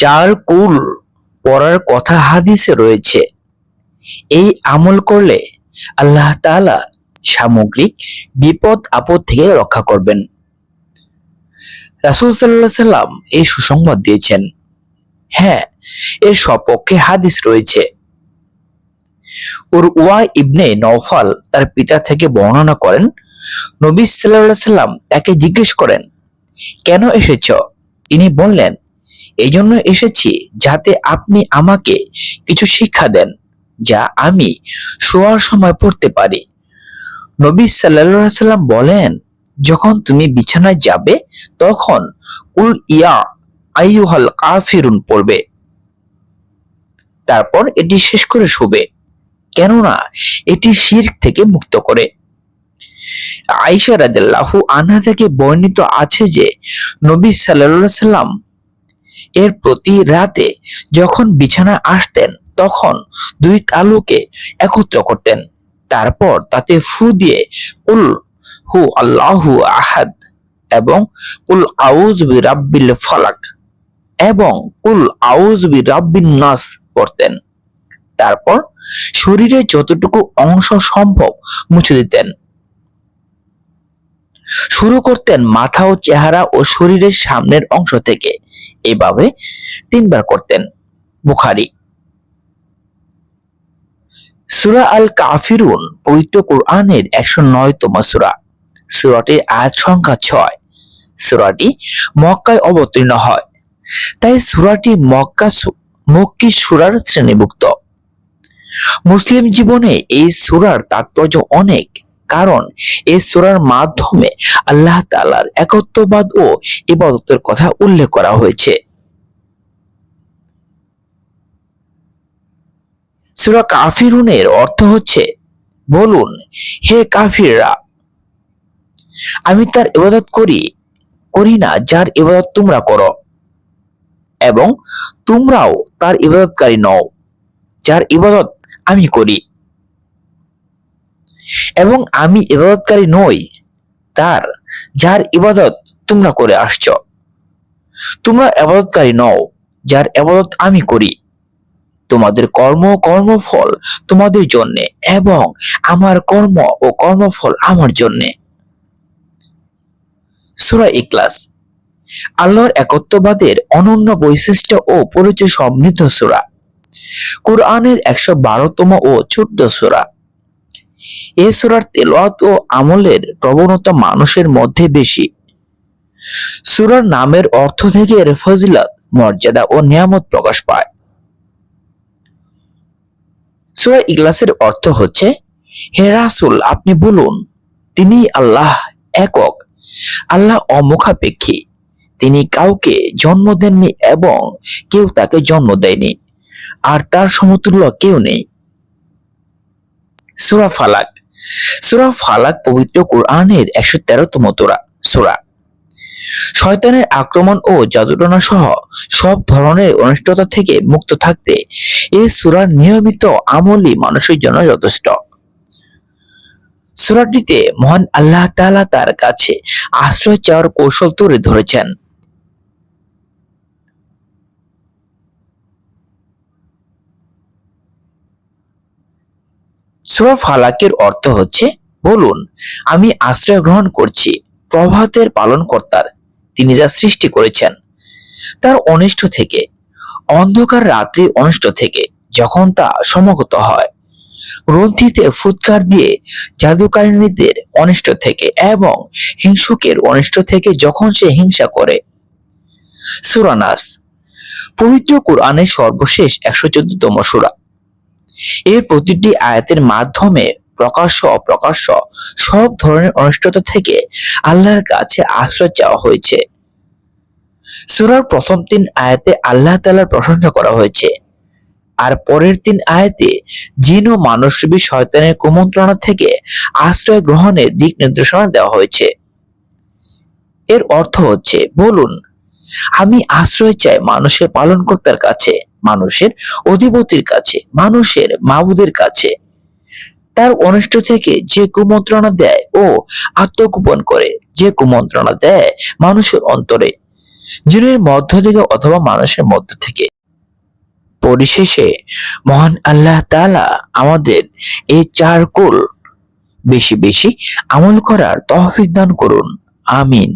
চার কুল পড়ার কথা হাদিসে রয়েছে। এই আমল করলে আল্লাহ তাআলা সামগ্রিক বিপদ, আপদ থেকে রক্ষা করবেন। রাসূল আলাইহি সাল্লাম এই সুসংবাদ দিয়েছেন। হ্যাঁ এর সপক্ষে হাদিস রয়েছে। ওর ওয়া ইবনে নওফাল তার পিতা থেকে বর্ণনা করেন, নবী আলাইহি সাল্লাম তাকে জিজ্ঞেস করেন, কেন এসেছ? তিনি বললেন এই জন্য এসেছি যাতে আপনি আমাকে কিছু শিক্ষা দেন, যা আমি শোয়ার সময় পড়তে পারি। নবী আলাইহি সাল্লাম বলেন, যখন তুমি বিছানায় যাবে, তখন কুল ইয়া আইয়ুহাল কাফিরুন পড়বে। তারপর এটি শেষ করে শুবে, কেননা এটি শিরক থেকে মুক্ত করে। আয়েশা রাদিয়াল্লাহু আনহা থেকে বর্ণিত আছে যে, নবী আলাইহি সাল্লাম এর প্রতি রাতে যখন বিছানা আসতেন, তখন দুই তালুকে একত্র করতেন। তারপর তাতে ফু দিয়ে, কুল হু আল্লাহু আহাদ এবং কুল আউজ বি রাব্বিল ফালাক এবং কুল আউজ বি রাব্বিন নাস পড়তেন তারপর শরীরে যতটুকু অংশ সম্ভব মুছে দিতেন। শুরু করতেন মাথা ও চেহারা ও শরীরের সামনের অংশ থেকে। এভাবে তিনবার করতেন। বুখারি। সুরা আল কাফিরুন পবিত্র কোরআনের একশো নয়তম সুরা। সুরাটির আয়াত সংখ্যা ছয়। সুরাটি মক্কায় অবতীর্ণ হয়। তাই সুরাটি মক্কা মক্কি সুরার শ্রেণীভুক্ত। মুসলিম জীবনে এই সুরার তাৎপর্য অনেক। কারণ এই সুরার মাধ্যমে আল্লাহ তাআলার একত্ববাদ ও ইবাদতের কথা উল্লেখ করা হয়েছে। সুরা কাফিরুনের অর্থ হচ্ছে, বলুন, হে কাফিররা, আমি তার ইবাদত করি করি না যার ইবাদত তোমরা করো। এবং তোমরাও তার ইবাদতকারী নও, যার ইবাদত আমি করি। এবং আমি ইবাদতকারী নই, তার, যার ইবাদত তোমরা করে আসছো। তোমরা ইবাদতকারী নও, যার ইবাদত আমি করি। তোমাদের কর্ম কর্মফল তোমাদের জন্যে এবং আমার কর্ম ও কর্মফল আমার জন্যে। সূরা ইখলাস। আল্লাহর একত্ববাদের অনন্য বৈশিষ্ট্য ও পরিচয় সমৃদ্ধ সূরা। কোরআনের একশো বারোতম ও চোদ্দ সূরা। এ সূরার তেলাওয়াত ও আমলের প্রবণতা মানুষের মধ্যে বেশি। সূরার নামের অর্থ থেকে এর ফজিলত, মর্যাদা ও নিয়ামত প্রকাশ পায়। সূরা ইখলাসের অর্থ হচ্ছে, হে রাসুল, আপনি বলুন, তিনি আল্লাহ একক, আল্লাহ অমুখাপেক্ষী। তিনি কাউকে জন্ম দেননি এবং কেউ তাকে জন্ম দেয়নি, আর তার সমতুল্য কেউ নেই। সূরা ফালাক। সূরা ফালাক পবিত্র কোরআনের একশো তেরোতম তোরা সুরা। শয়তানের আক্রমণ ও জাদুটনা সহ সব ধরনের অনিষ্টতা থেকে মুক্ত থাকতে এই সূরার নিয়মিত আমলই মানুষের জন্য যথেষ্ট। সুরাটিতে মহান আল্লাহ তাআলা তার কাছে আশ্রয় চাওয়ার কৌশল তুলে ধরেছেন। সূরা ফালাকের অর্থ হচ্ছে, বলুন, আমি আশ্রয় গ্রহণ করছি, প্রভাতের পালনকর্তার, তিনি যা সৃষ্টি করেছেন। তার অনিষ্ট থেকে, অন্ধকার রাত্রির অনিষ্ট থেকে, যখন তা সমাগত হয়, গ্রন্থিতে ফুৎকার দিয়ে জাদুকারিনীদের অনিষ্ট থেকে এবং হিংসুকের অনিষ্ট থেকে যখন সে হিংসা করে। সুরানাস, পবিত্র কোরআনের সর্বশেষ একশো চোদ্দতম সুরা। এর প্রতিটি আয়াতের মাধ্যমে প্রকাশ্য অপ্রকাশ্য সব ধরনের অনিষ্টতা থেকে আল্লাহর কাছে আশ্রয় চাওয়া হয়েছে। সূরার প্রথম তিন আয়াতে আল্লাহ তাআলার প্রশংসা করা হয়েছে। আর পরের তিন আয়াতে জিন ও মানসরূপী শয়তানের কুমন্ত্রণা থেকে আশ্রয় গ্রহণের দিক নির্দেশনা দেওয়া হয়েছে। এর অর্থ হচ্ছে, বলুন, আমি আশ্রয় চাই মানুষের পালনকর্তার কাছে। মানুষের অধিপতির কাছে, মানুষের মাবুদের কাছে। তার অনিষ্ট থেকে যে কুমন্ত্রণা দেয় ও আত্মগোপন করে, যে কুমন্ত্রণা দেয় মানুষের অন্তরে। জিনের মধ্য থেকে অথবা মানুষের মধ্য থেকে। পরিশেষে মহান আল্লাহ তাআলা আমাদের এই চার কুল বেশি বেশি আমল করার তৌফিক দান করুন। আমিন।